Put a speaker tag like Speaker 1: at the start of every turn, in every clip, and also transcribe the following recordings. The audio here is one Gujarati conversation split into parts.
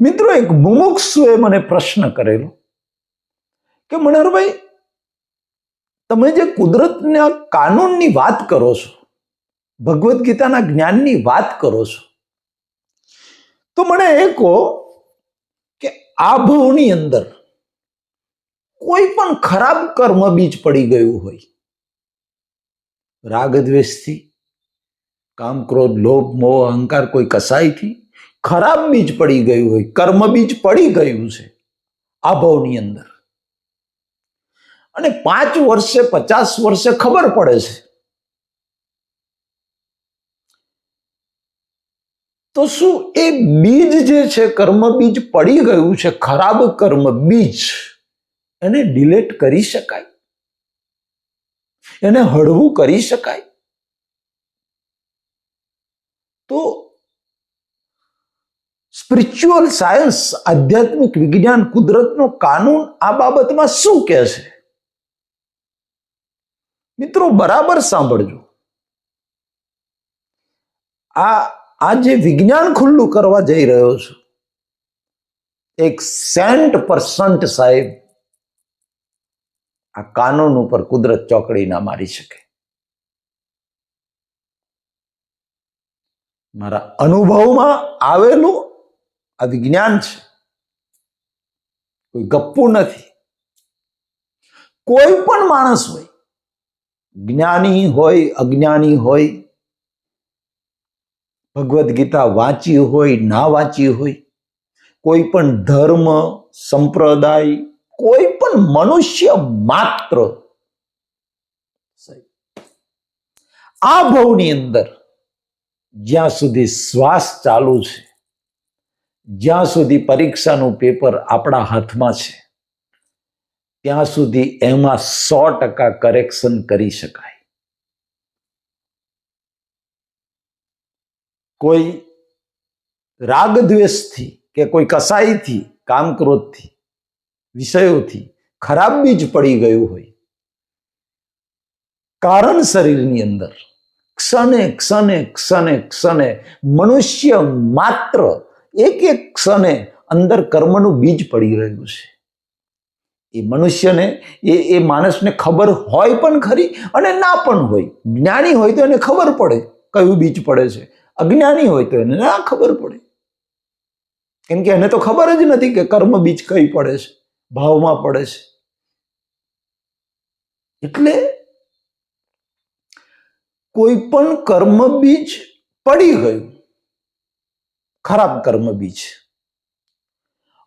Speaker 1: મિત્રો એક મુમુક્ષુએ મને પ્રશ્ન કરેલો કે મનહરભાઈ, તમે જે કુદરતના કાનૂનની વાત કરો છો, ભગવદ્ ગીતાના જ્ઞાનની વાત કરો છો, તો મને એ કહો કે આ ભવની અંદર કોઈ પણ ખરાબ કર્મ બીજ પડી ગયું હોય રાગ દ્વેષથી કામ ક્રોધ, લોભ, મોહ, અહંકાર કોઈ કસાઈથી ખરાબ બીજ પડી ગયું હોય, કર્મ બીજ પડી ગયું છે આ ભાવની અંદર. અને પાંચ વર્ષે, પચાસ વર્ષે ખબર પડે છે. તો શું એ બીજ જે છે, કર્મ બીજ પડી ગયું છે, ખરાબ કર્મ બીજ, એને ડિલેટ કરી શકાય? એને હળવું કરી શકાય? તો સ્પિરિચ્યુઅલ સાયન્સ આધ્યાત્મિક વિજ્ઞાન, કુદરતનો કાનૂન આ બાબતમાં શું કહે છે? મિત્રો, બરાબર સાંભળજો. આ આ જે વિજ્ઞાન ખુલ્લું કરવા જઈ રહ્યો છું, એક સેન્ટ પર્સન્ટ સાહેબ આ કાનૂન ઉપર કુદરત ચોકડી ના મારી શકે. મારા અનુભવમાં આવેલું આ વિજ્ઞાન છે. કોઈ ગપ્પુ નથી. કોઈ પણ માણસ હોય, જ્ઞાની હોય, અજ્ઞાની હોય, ભગવદ્ ગીતા વાંચી હોય, ના વાંચી હોય, કોઈ પણ ધર્મ, સંપ્રદાય, કોઈ પણ મનુષ્ય માત્ર આ ભવની અંદર જ્યાં સુધી શ્વાસ ચાલુ છે જ્યાં સુધી પરીક્ષાનું પેપર આપણા હાથમાં છે, ત્યાં સુધી એમાં સો ટકા કરેક્શન કરી શકાય. કોઈ રાગ દ્વેષથી કે કોઈ કસાઈથી કામ ક્રોધથી વિષયોથી ખરાબ બીજ પડી ગયું હોય, કારણ શરીરની અંદર ક્ષણે ક્ષણે ક્ષણે ક્ષણે મનુષ્ય માત્ર એક એક ક્ષણે અંદર કર્મનું બીજ પડી રહ્યું છે. એ મનુષ્યને, એ એ માણસને ખબર હોય પણ ખરી અને ના પણ હોય. જ્ઞાની હોય તો એને ખબર પડે કયું બીજ પડે છે. અજ્ઞાની હોય તો એને ના ખબર પડે. કેમ કે એને તો ખબર જ નથી કે કર્મ બીજ કઈ પડે છે, ભાવમાં પડે છે. એટલે કોઈ પણ કર્મ બીજ પડી ગયું ખરાબ કર્મ બીજ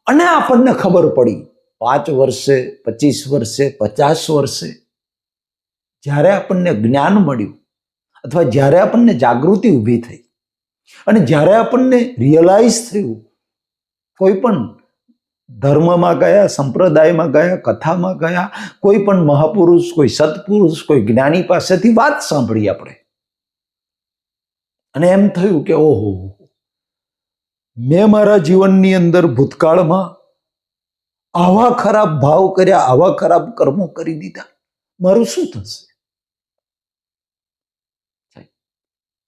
Speaker 1: અને આપણને ખબર પડી, પાંચ વર્ષે, પચીસ વર્ષે, પચાસ વર્ષે, જ્યારે આપણને જ્ઞાન મળ્યું, અથવા જ્યારે આપણને જાગૃતિ ઊભી થઈ, અને જ્યારે આપણને રિયલાઇઝ થયું, કોઈ પણ ધર્મમાં ગયા, સંપ્રદાયમાં ગયા, કથામાં ગયા, કોઈ પણ મહાપુરુષ, કોઈ સત્પુરુષ, કોઈ જ્ઞાની પાસેથી વાત સાંભળી આપણે. અને એમ થયું કે ઓહો મેં મારા જીવનની અંદર ભૂતકાળમાં આવા ખરાબ ભાવ કર્યા, આવા ખરાબ કર્મો કરી દીધા. મારું શું થશે?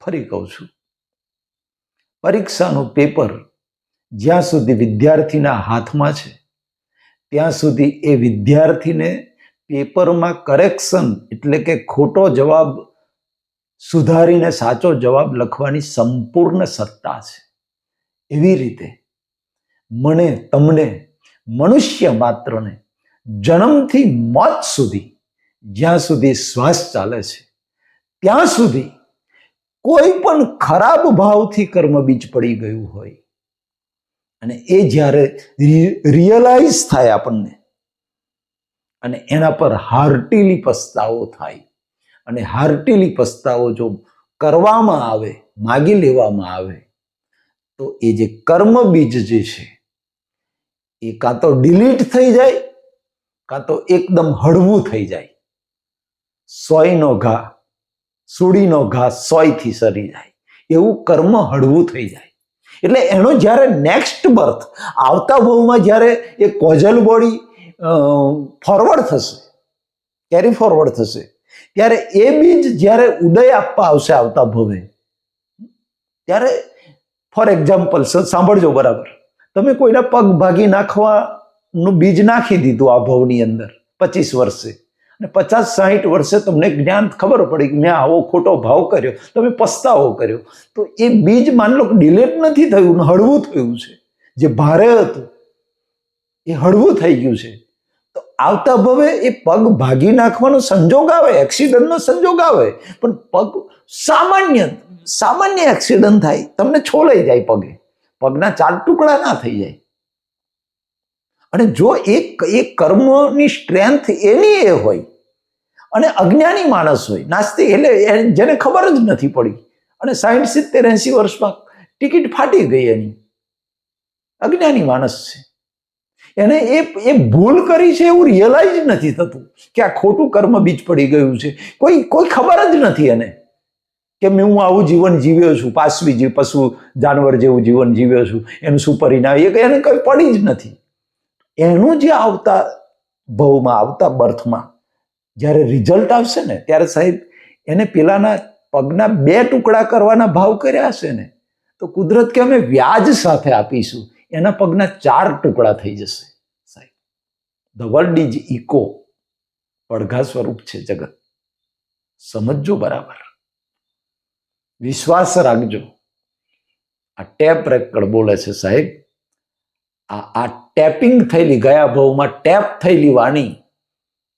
Speaker 1: ફરી કહું છું. પરીક્ષાનું પેપર જ્યાં સુધી વિદ્યાર્થીના હાથમાં છે, ત્યાં સુધી એ વિદ્યાર્થીને પેપરમાં કરેક્શન એટલે કે ખોટો જવાબ સુધારીને સાચો જવાબ લખવાની સંપૂર્ણ સત્તા છે. એવી રીતે મને તમને મનુષ્ય માત્રને જન્મથી મોત સુધી, જ્યાં સુધી શ્વાસ ચાલે છે, ત્યાં સુધી કોઈ પણ ખરાબ ભાવથી કર્મ બીજ પડી ગયું હોય, અને એ જ્યારે રિયલાઇઝ થાય આપણને, અને એના પર હાર્ટીલી પસ્તાવો થાય, અને હાર્ટીલી પસ્તાવો જો કરવામાં આવે, માગી લેવામાં આવે તો એ જે કર્મ બીજ જે છે, એ કાં તો ડિલીટ થઈ જાય, કાં તો એકદમ હળવું થઈ જાય. સોયનો ઘા, સુડીનો ઘા સોયથી સરી જાય. એવું કર્મ હળવું થઈ જાય. એટલે એનો જ્યારે નેક્સ્ટ બર્થ આવતા ભાવમાં જ્યારે એ કોઝલ બોડી ફોરવર્ડ થશે કેરી ફોરવર્ડ થશે, ત્યારે એ બીજ જ્યારે ઉદય આપવા આવશે આવતા ભવે, ત્યારે ફોર એક્ઝામ્પલ સાંભળજો બરાબર. તમે કોઈના પગ ભાગી નાખવાનું બીજ નાખી દીધું આ ભવની અંદર પચીસ વર્ષે. અને પચાસ સાહીઠ વર્ષે તમને જ્ઞાન ખબર પડી કે મેં આવો ખોટો ભાવ કર્યો. તમે પસ્તાવો કર્યો. તો એ બીજ માની લો ડિલેટ નથી થયું, હળવું થયું છે. જે ભારે હતું, એ હળવું થઈ ગયું છે. આવતા ભવે એ પગ ભાગી નાખવાનો સંજોગ આવે એક્સિડન્ટનો સંજોગ આવે. પણ પગ સામાન્ય સામાન્ય એક્સિડન્ટ થાય, તમને છોલાઈ જાય પગે. પગના ચાર ટુકડા ના થઈ જાય. અને જો એક એ કર્મની સ્ટ્રેન્થ એની એ હોય, અને અજ્ઞાની માણસ હોય, નાસ્તિક એટલે જેને ખબર જ નથી પડી. અને સાઠ સિત્તેર એંસી વર્ષમાં ટિકિટ ફાટી ગઈ એની. અજ્ઞાની માણસ છે. એને એ એ ભૂલ કરી છે એવું રિયલાઇઝ નથી થતું કે આ ખોટું કર્મ બીજ પડી ગયું છે. કોઈ કોઈ ખબર જ નથી એને કે મેં હું આવું જીવન જીવ્યો છું, પાસવી જીવ પશુ જાનવર જેવું જીવન જીવ્યો છું, એનું શું પરિણામ એ એને કંઈ પડી જ નથી. એનું જે આવતા ભવમાં, આવતા બર્થમાં જ્યારે રિઝલ્ટ આવશે ને, ત્યારે સાહેબ એને પેલાના પગના બે ટુકડા કરવાના ભાવ કર્યા હશે ને, તો કુદરત કે અમે વ્યાજ સાથે આપીશું. એના પગના ચાર ટુકડા થઈ જશે, સાહેબ. ધ વર્લ્ડ ઇઝ ઇકો પડઘા સ્વરૂપ છે જગત. સમજજો બરાબર. વિશ્વાસ રાખજો. આ ટેપ રેકર્ડ બોલે છે સાહેબ. આ આ ટેપિંગ થયેલી ગયા ભાવમાં ટેપ થયેલી વાણી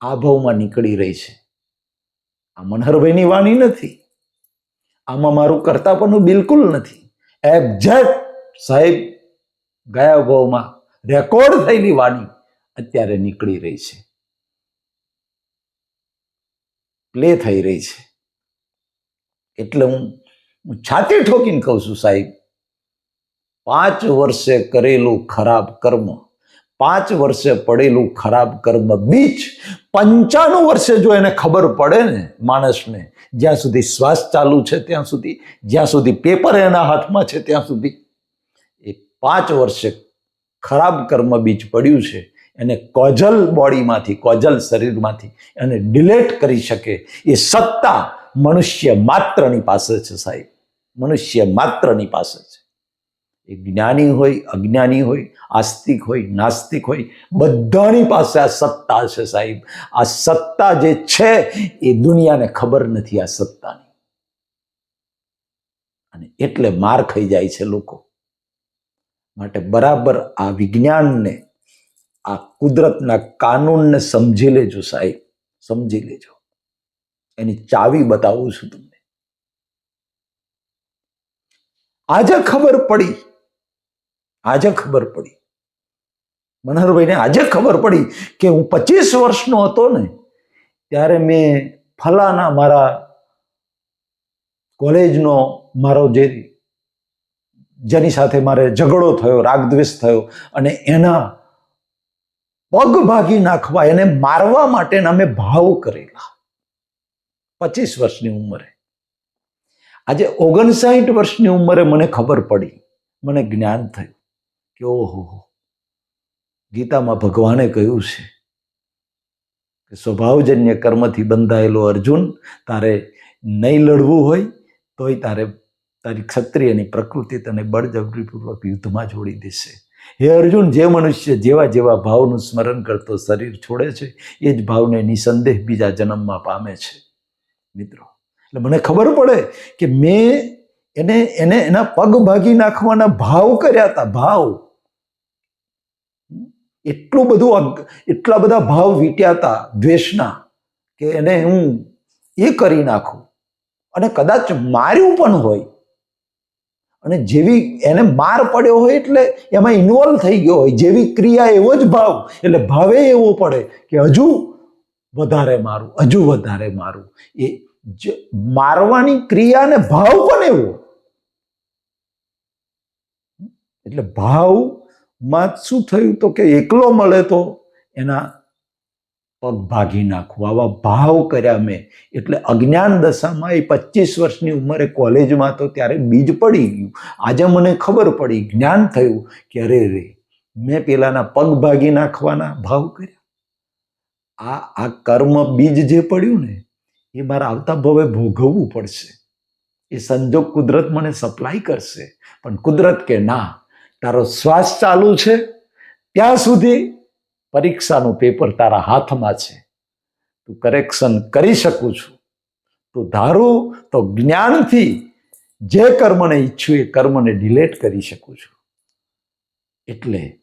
Speaker 1: આ ભાવમાં નીકળી રહી છે. આ મનહરભાઈની વાણી નથી. આમાં મારું કરતાપણું બિલકુલ નથી. એક્ઝેક્ટ સાહેબ ગયા ભાવમાં રેકોર્ડ થયેલી વાણી અત્યારે નીકળી રહી છે. પ્લે થઈ રહી છે. એટલે હું છાતી ઠોકીને કહું છું, સાહેબ, પાંચ વર્ષે કરેલું ખરાબ કર્મ, પાંચ વર્ષે પડેલું ખરાબ કર્મ બીચ પંચાણું વર્ષે જો એને ખબર પડે ને માણસને, જ્યાં સુધી શ્વાસ ચાલુ છે ત્યાં સુધી, જ્યાં સુધી પેપર એના હાથમાં છે ત્યાં સુધી પાંચ વર્ષે ખરાબ કર્મ બીજ પડ્યું છે, એને કોજલ બોડીમાંથી, કોજલ શરીરમાંથી એને ડિલેટ કરી શકે. એ સત્તા મનુષ્ય માત્રની પાસે છે સાહેબ. મનુષ્ય માત્રની પાસે છે. એ જ્ઞાની હોય, અજ્ઞાની હોય, આસ્તિક હોય, નાસ્તિક હોય, બધાની પાસે આ સત્તા છે સાહેબ. આ સત્તા જે છે એ દુનિયાને ખબર નથી આ સત્તાની. અને એટલે માર ખાઈ જાય છે લોકો. માટે બરાબર આ વિજ્ઞાનને, આ કુદરતના કાનૂનને સમજી લેજો સાહેબ, સમજી લેજો. એની ચાવી બતાવું છું તમને. આજે ખબર પડી, આજે ખબર પડી. મનહરભાઈને આજે ખબર પડી કે હું પચીસ વર્ષનો હતો ને, ત્યારે મેં ફલાના મારા કોલેજનો મારો જે જેની સાથે મારે ઝઘડો થયો, રાગદ્વેષ થયો અને એના પગ ભાગી નાખવા, એને મારવા માટેના મેં ભાવ કરેલા. પચીસ વર્ષની ઉંમરે. આજે ઓગણસાઠ વર્ષની ઉંમરે મને ખબર પડી, મને જ્ઞાન થયું કે ઓહો, ગીતામાં ભગવાને કહ્યું છે કે સ્વભાવજન્ય કર્મથી બંધાયેલો અર્જુન તારે નહીં લડવું હોય તોય તારે તારી ક્ષત્રિયની પ્રકૃતિ તને બળજબરીપૂર્વક યુદ્ધમાં જોડી દેશે. હે અર્જુન, જે મનુષ્ય જેવા જેવા ભાવનું સ્મરણ કરતો શરીર છોડે છે, એ જ ભાવને નિસંદેહ બીજા જન્મમાં પામે છે. મિત્રો, એટલે મને ખબર પડે કે મેં એને એને એના પગ ભાગી નાખવાના ભાવ કર્યા હતા ભાવ. એટલું બધું એટલા બધા ભાવ વીટ્યા હતા દ્વેષના કે એને હું એ કરી નાખું. અને કદાચ માર્યું પણ હોય અને જેવી એને માર પડ્યો હોય એટલે એમાં ઇન્વોલ્વ થઈ ગયો હોય. જેવી ક્રિયા એવો જ ભાવ, એટલે ભાવે એવો પડે કે હજુ વધારે મારું, હજુ વધારે મારું. એ મારવાની ક્રિયાને ભાવ પણ એવો. એટલે ભાવમાં શું થયું તો કે એકલો મળે તો એના પગ ભાગી નાખું. આવા ભાવ કર્યા મેં. એટલે અજ્ઞાન દશામાં એ પચીસ વર્ષની ઉંમરે કોલેજમાં તો ત્યારે બીજ પડી ગયું. આજે મને ખબર પડી, જ્ઞાન થયું કે અરે રે, મેં પેલાના પગ ભાગી નાખવાના ભાવ કર્યા. આ આ કર્મ બીજ જે પડ્યું ને, એ મારે આવતા ભવે ભોગવવું પડશે. એ સંજોગ કુદરત મને સપ્લાય કરશે. પણ કુદરત કે ના, તારો શ્વાસ ચાલુ છે. ત્યાં સુધી પરીક્ષાનું પેપર તારા હાથમાં છે. તું કરેક્શન કરી શકું છું. તું ધારું તો જ્ઞાનથી જે કર્મને ઈચ્છું એ કર્મને ડિલેટ કરી શકું છું. એટલે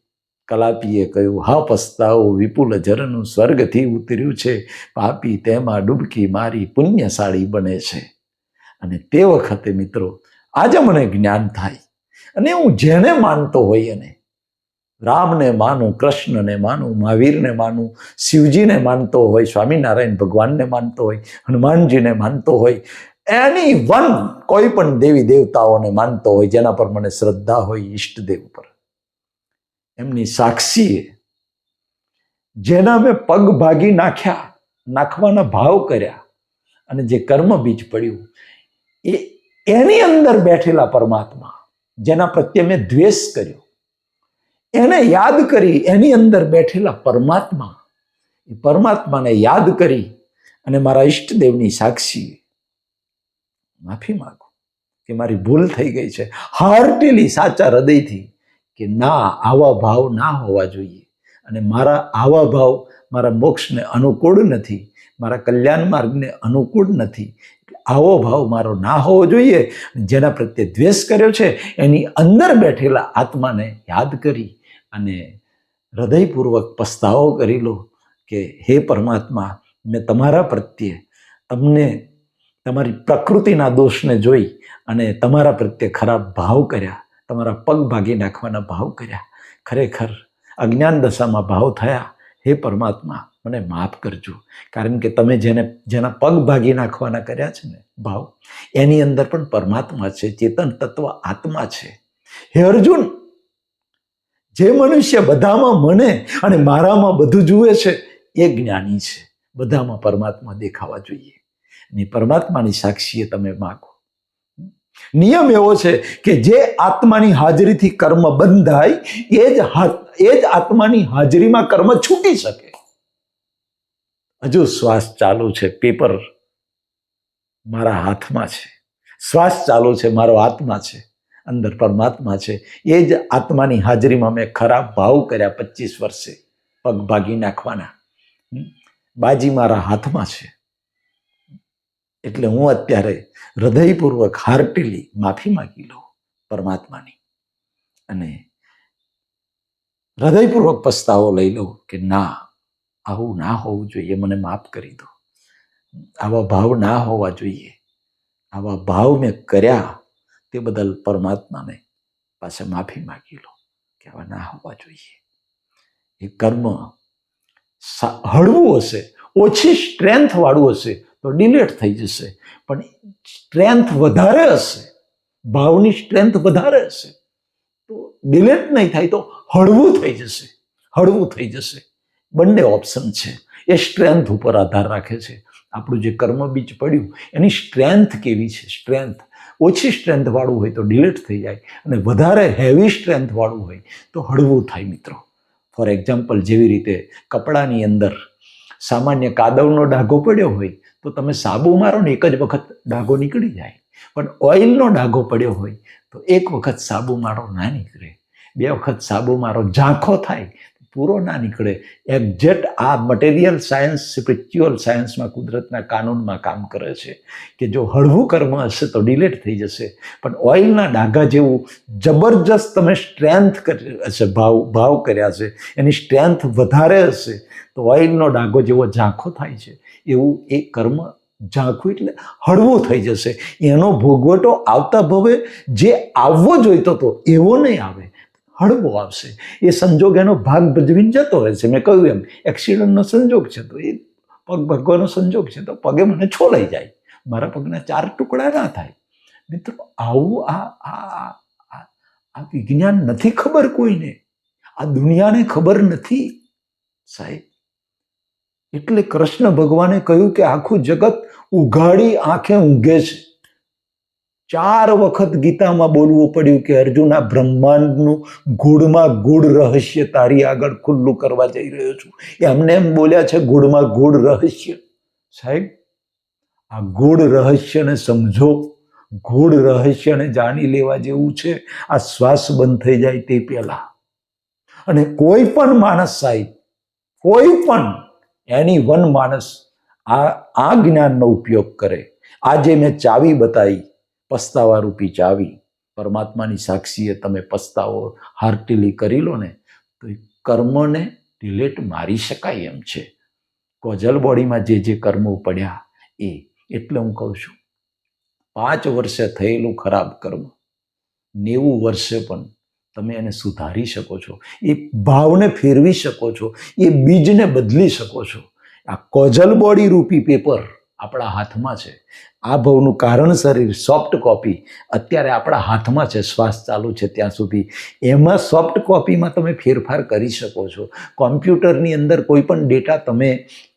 Speaker 1: કલાપીએ કહ્યું, હા, પસ્તાવો વિપુલ જરનું સ્વર્ગથી ઉતર્યું છે. પાપી તેમાં ડૂબકી મારી પુણ્યશાળી બને છે. અને તે વખતે મિત્રો, આજે મને જ્ઞાન થાય. અને હું જેને માનતો હોય એને રામને માનું, કૃષ્ણને માનું, મહાવીરને માનું, શિવજીને માનતો હોય, સ્વામિનારાયણ ભગવાનને માનતો હોય, હનુમાનજીને માનતો હોય, એની વન કોઈ પણ દેવી દેવતાઓને માનતો હોય, જેના પર મને શ્રદ્ધા હોય ઈષ્ટદેવ પર એમની સાક્ષીએ જેના મેં પગ ભાગી નાખ્યા, નાખવાના ભાવ કર્યા, અને જે કર્મ બીજ પડ્યું, એ એની અંદર બેઠેલા પરમાત્મા, જેના પ્રત્યે મેં દ્વેષ કર્યો એને યાદ કરી એની અંદર બેઠેલા પરમાત્મા, એ પરમાત્માને યાદ કરી અને મારા ઈષ્ટદેવની સાક્ષી. માફી માગું કે મારી ભૂલ થઈ ગઈ છે. હાર્ટેલી સાચા હૃદયથી કે ના, આવા ભાવ ના હોવા જોઈએ. અને મારા આવા ભાવ મારા મોક્ષને અનુકૂળ નથી. મારા કલ્યાણ માર્ગને અનુકૂળ નથી. આવો ભાવ મારો ના હોવો જોઈએ. જેના પ્રત્યે દ્વેષ કર્યો છે, એની અંદર બેઠેલા આત્માને યાદ કરી અને હૃદયપૂર્વક પસ્તાવો કરી લો કે, હે પરમાત્મા, મેં તમારા પ્રત્યે તમને તમારી પ્રકૃતિના દોષને જોઈ અને તમારા પ્રત્યે ખરાબ ભાવ કર્યા, તમારા પગ ભાગી નાખવાના ભાવ કર્યા. ખરેખર અજ્ઞાન દશામાં ભાવ થયા. હે પરમાત્મા, મને માફ કરજો. કારણ કે તમે જેને, જેના પગ ભાગી નાખવાના કર્યા છે ને ભાવ, એની અંદર પણ પરમાત્મા છે, ચેતન તત્વ આત્મા છે. હે અર્જુન જે મનુષ્ય બધામાં મને અને મારામાં બધું જુએ છે, એ જ્ઞાની છે. બધામાં પરમાત્મા દેખાવા જોઈએ. ને પરમાત્માની સાક્ષીએ તમે માગો. નિયમ એવો છે કે જે આત્માની હાજરીથી કર્મ બંધાય, એ જ એ જ આત્માની હાજરીમાં કર્મ છૂટી શકે. હજુ શ્વાસ ચાલુ છે, પેપર મારા હાથમાં છે. શ્વાસ ચાલુ છે, મારો આત્મા છે. અંદર પરમાત્મા છે. એ જ આત્માની હાજરીમાં મેં ખરાબ ભાવ કર્યા પચીસ વર્ષે પગ ભાગી નાખવાના? બાજી મારા હાથમાં છે. એટલે હું અત્યારે હૃદયપૂર્વક હાર્ટીલી માફી માંગી લઉં પરમાત્માની. અને હૃદયપૂર્વક પસ્તાવો લઈ લઉં કે ના, આવું ના હોવું જોઈએ, મને માફ કરી દો. આવા ભાવ ના હોવા જોઈએ. આવા ભાવ મેં કર્યા તે બદલ પરમાત્માને પાસે માફી માગી લો, કે હવે ના હોવા જોઈએ. એ કર્મ હળવું હશે, ઓછી સ્ટ્રેન્થ વાળું હશે તો ડિલેટ થઈ જશે, પણ સ્ટ્રેન્થ વધારે હશે, ભાવની સ્ટ્રેન્થ વધારે હશે, તો ડિલેટ નહીં થાય તો હળવું થઈ જશે, હળવું થઈ જશે. બંને ઓપ્શન છે. એ સ્ટ્રેન્થ ઉપર આધાર રાખે છે. આપણું જે કર્મ બીજ પડ્યું, એની સ્ટ્રેન્થ કેવી છે? સ્ટ્રેન્થ. ઓછી સ્ટ્રેન્થવાળું હોય તો ડિલેટ થઈ જાય અને વધારે હેવી સ્ટ્રેન્થવાળું હોય તો હળવું થાય મિત્રો. ફોર એક્ઝામ્પલ, જેવી રીતે કપડાની અંદર સામાન્ય કાદવનો ડાઘો પડ્યો હોય તો તમે સાબુ મારો ને એક જ વખત ડાઘો નીકળી જાય. પણ ઓઇલનો ડાઘો પડ્યો હોય તો એક વખત સાબુ મારો ના નીકળે બે વખત સાબુ મારો ઝાંખો થાય પૂરો ના નીકળે. એક્ઝેક્ટ આ મટીરિયલ સાયન્સ સ્પિરિચ્યુઅલ સાયન્સમાં કુદરતના કાનૂનમાં કામ કરે છે કે જો હળવું કર્મ હશે તો ડિલેટ થઈ જશે. પણ ઓઇલના ડાઘા જેવું જબરજસ્ત તમે સ્ટ્રેન્થ હશે, ભાવ ભાવ કર્યા છે, એની સ્ટ્રેન્થ વધારે હશે, તો ઓઇલનો ડાઘો જેવો ઝાંખો થાય છે. એવું એ કર્મ ઝાંખું એટલે હળવું થઈ જશે. એનો ભોગવટો આવતા ભવે, જે આવવો જોઈતો હતો એવો નહીં આવે. હળવો આવશે. એ સંજોગ એનો ભાગ ભજવીને જતો રહે છે મેં કહ્યું એમ એક્સિડન્ટનો સંજોગ છે તો એ પગ ભગવાનો સંજોગ છે તો પગે મને છોલાઈ જાય. મારા પગના ચાર ટુકડા ના થાય. મિત્રો, આવું આ આ વિજ્ઞાન નથી ખબર કોઈને. આ દુનિયાને ખબર નથી. સાહેબ, એટલે કૃષ્ણ ભગવાને કહ્યું કે આખું જગત ઉઘાડી આંખે ઊંઘે છે. ચાર વખત ગીતામાં બોલવું પડ્યું કે અર્જુન આ બ્રહ્માંડનું ગુડમાં ગુડ રહસ્ય તારી આગળ ખુલ્લું કરવા જઈ રહ્યો છું. એમને એમ બોલ્યા છે ગુડમાં ગુડ રહસ્ય. સાહેબ, આ ગુડ રહસ્યને સમજો. ગૂઢ રહસ્યને જાણી લેવા જેવું છે, આ શ્વાસ બંધ થઈ જાય તે પહેલા. અને કોઈ પણ માણસ સાહેબ, કોઈ પણ, એની વન માણસ આ આ જ્ઞાનનો ઉપયોગ કરે. આજે મેં ચાવી બતાવી. પસ્તાવા રૂપી ચાવી. પરમાત્માની સાક્ષીએ તમે પસ્તાવો હાર્ટીલી કરી લો ને, તો એ કર્મને રિલેટ મારી શકાય એમ છે. કોઝલ બોડીમાં જે જે કર્મો પડ્યા એ, એટલે હું કહું છું, પાંચ વર્ષે થયેલું ખરાબ કર્મ, નેવું વર્ષે પણ તમે એને સુધારી શકો છો, એ ભાવને ફેરવી શકો છો, એ બીજને બદલી શકો છો. આ કોઝલ બોડી રૂપી પેપર આપણા હાથમાં છે. આ ભાવનું કારણ શરીર સોફ્ટ કોપી અત્યારે આપણા હાથમાં છે, શ્વાસ ચાલુ છે ત્યાં સુધી. એમાં સોફ્ટ કોપીમાં તમે ફેરફાર કરી શકો છો. કોમ્પ્યુટરની અંદર કોઈ પણ ડેટા તમે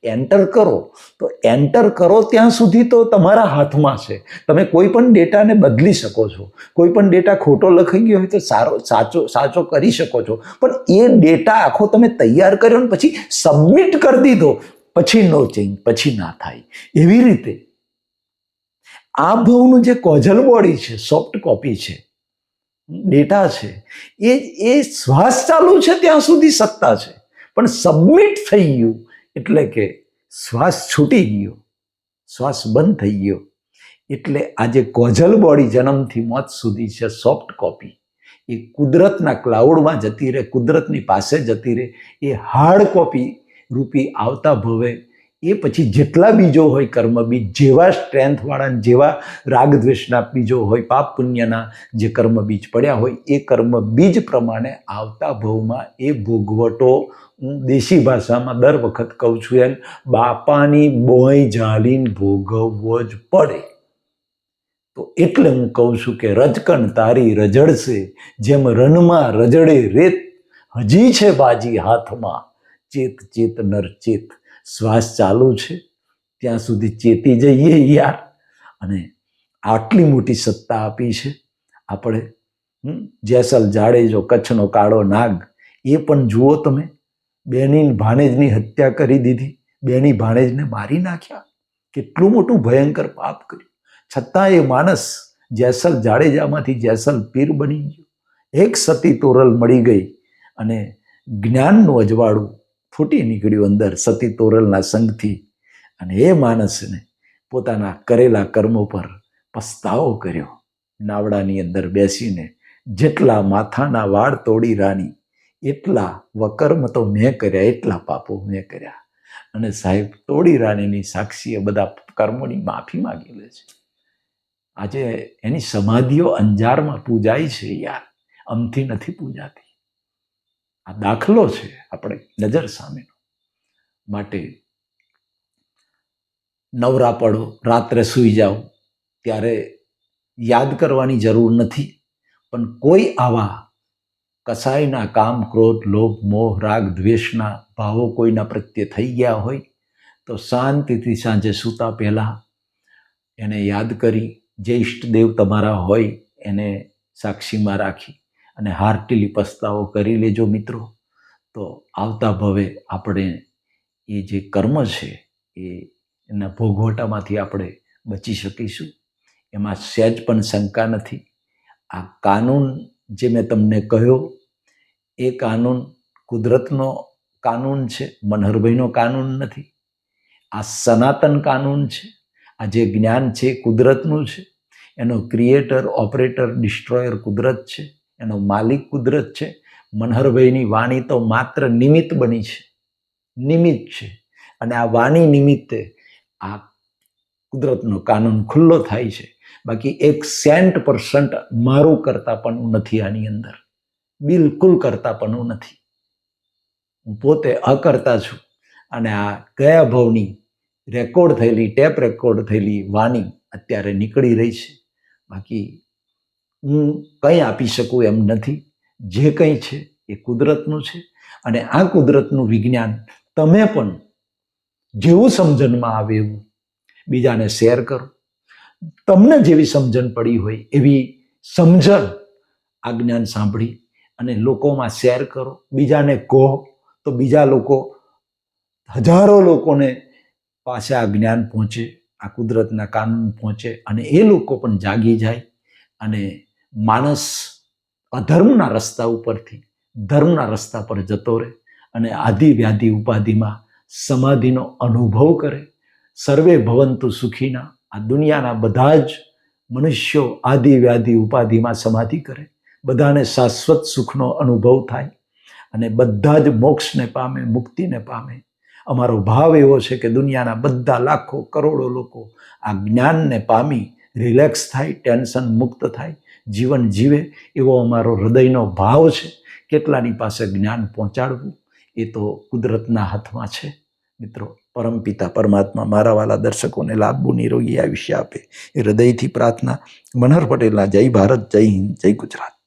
Speaker 1: એન્ટર કરો, તો એન્ટર કરો ત્યાં સુધી તો તમારા હાથમાં છે. તમે કોઈ પણ ડેટાને બદલી શકો છો. કોઈ પણ ડેટા ખોટો લખાઈ ગયો હોય તો સારો, સાચો સાચો કરી શકો છો. પણ એ ડેટા આખો તમે તૈયાર કર્યો ને પછી સબમિટ કરી દીધો પછી નો ચેન્જ પછી ના થાય. એવી રીતે આ ભાવનું જે કોઝલ બોડી છે સોફ્ટ કોપી છે ડેટા છે, એ એ શ્વાસ ચાલુ છે ત્યાં સુધી સત્તા છે. પણ સબમિટ થઈ ગયું એટલે કે શ્વાસ છૂટી ગયો, શ્વાસ બંધ થઈ ગયો. એટલે આજે કોઝલ બોડી જન્મથી મોત સુધી છે સોફ્ટ કોપી એ કુદરતના ક્લાઉડમાં જતી રહે, કુદરતની પાસે જતી રહે, એ હાર્ડ કોપી રૂપી આવતા ભવે, એ પછી જેટલા બીજો હોય કર્મ બીજ જેવા સ્ટ્રેન્થવાળા જેવા રાગ દ્વેષના બીજો હોય, પાપ પુણ્યના જે કર્મ બીજ પડ્યા હોય, એ કર્મ બીજ પ્રમાણે આવતા ભવમાં એ ભોગવટો હું દેશી ભાષામાં દર વખત કહું છું એમ, બાપાની બોય જાલીન ભોગવવો જ પડે. તો એટલે હું કહું છું કે રજકણ તારી રજડશે, જેમ રનમાં રજડે રેત, હજી છે બાજી હાથમાં. ચેત ચેત, નર, ચેત. શ્વાસ ચાલુ છે. ત્યાં સુધી ચેતી જઈએ યાર. અને આટલી મોટી સત્તા આપી છે. આપણે જેસલ જાડેજો, કચ્છનો કાળો નાગ, એ પણ જુઓ તમે. બેની ભાણેજની હત્યા કરી દીધી. બેની ભાણેજને મારી નાખ્યા. કેટલું મોટું ભયંકર પાપ કર્યું. છતાં એ માણસ જેસલ જાડેજામાંથી જેસલ પીર બની ગયો. એક સતી તોરલ મળી ગઈ અને જ્ઞાનનું અજવાળું ફૂટી નીકળ્યું અંદર સતી તોરલના સંગથી. અને એ માણસને પોતાના કરેલા કર્મો પર પસ્તાવો કર્યો. નાવડાની અંદર બેસીને જેટલા માથાના વાળ તોડી રાની, એટલા વકર્મ તો મેં કર્યા, એટલા પાપો મેં કર્યા. અને સાહેબ, તોડી રાનીની સાક્ષીએ બધા કર્મોની માફી માગી લે છે. આજે એની સમાધિઓ અંજારમાં પૂજાય છે યાર. અમથી નથી પૂજાતી. આ દાખલો છે આપણે નજર સામેનો. માટે નવરા પડો, રાત્રે સૂઈ જાઓ, ત્યારે યાદ કરવાની જરૂર નથી. પણ કોઈ આવા કસાયના કામ, ક્રોધ, લોભ, મોહ, રાગ, દ્વેષના ભાવો કોઈના પ્રત્યે થઈ ગયા હોય, તો શાંતિથી સાંજે સૂતા પહેલાં એને યાદ કરી, જે ઈષ્ટદેવ તમારા હોય એને સાક્ષીમાં રાખી. અને હાર્ટીલી પસ્તાવો કરી લેજો મિત્રો. તો આવતા ભવે આપણે એ જે કર્મ છે, એ એના ભોગવટામાંથી આપણે બચી શકીશું. એમાં સહેજ પણ શંકા નથી. આ કાનૂન જે મેં તમને કહ્યો, એ કાનૂન કુદરતનો કાનૂન છે, મનહરભાઈનો કાનૂન નથી. આ સનાતન કાનૂન છે, આ જે જ્ઞાન છે કુદરતનું છે. એનો ક્રિએટર, ઓપરેટર, ડિસ્ટ્રોયર કુદરત છે. એનો માલિક કુદરત છે. મનહરભાઈની વાણી તો માત્ર નિમિત્ત બની છે. નિમિત્ત છે. અને આ વાણી નિમિત્તે આ કુદરતનો કાનૂન ખુલ્લો થાય છે. બાકી એક સેન્ટ પર્સન્ટ મારું કરતા પણ નથી આની અંદર. બિલકુલ કરતા પણ નથી. હું પોતે અકર્તા છું. અને આ કયા ભાવની રેકોર્ડ થયેલી, ટેપ રેકોર્ડ થયેલી વાણી અત્યારે નીકળી રહી છે. બાકી હું કંઈ આપી શકું એમ નથી. જે કંઈ છે એ કુદરતનું છે અને આ કુદરતનું વિજ્ઞાન તમે પણ જેવું સમજણમાં આવે એવું બીજાને શેર કરો. તમને જેવી સમજણ પડી હોય એવી સમજણ આ જ્ઞાન સાંભળી અને લોકોમાં શેર કરો. બીજાને કહો તો બીજા લોકો હજારો લોકોને પાસે આ જ્ઞાન પહોંચે, આ કુદરતના કાનૂન પહોંચે અને એ લોકો પણ જાગી જાય અને માણસ અધર્મના રસ્તા ઉપરથી, ધર્મના રસ્તા પર જતો રહે અને આદિ વ્યાધિ ઉપાધિમાં સમાધિનો અનુભવ કરે. સર્વે ભવંતુ સુખીના, આ દુનિયાના બધા જ મનુષ્યો આદિ વ્યાધિ ઉપાધિમાં સમાધિ કરે. બધાને શાશ્વત સુખનો અનુભવ થાય અને બધા જ મોક્ષને પામે, મુક્તિને પામે. અમારો ભાવ એવો છે કે દુનિયાના બધા લાખો, કરોડો લોકો આ જ્ઞાનને પામી, રિલેક્સ થાય, ટેન્શન મુક્ત થાય. જીવન જીવે એવો અમારો હૃદયનો ભાવ છે. કેટલાની પાસે જ્ઞાન પહોંચાડવું એ તો કુદરતના હાથમાં છે. મિત્રો, પરમપિતા પરમાત્મા મારા વાલા દર્શકોને લાભવું નિરોગી આયુષ્ય આપે. એ હૃદયથી પ્રાર્થના, મનહર પટેલના જય ભારત, જય હિન્દ, જય ગુજરાત.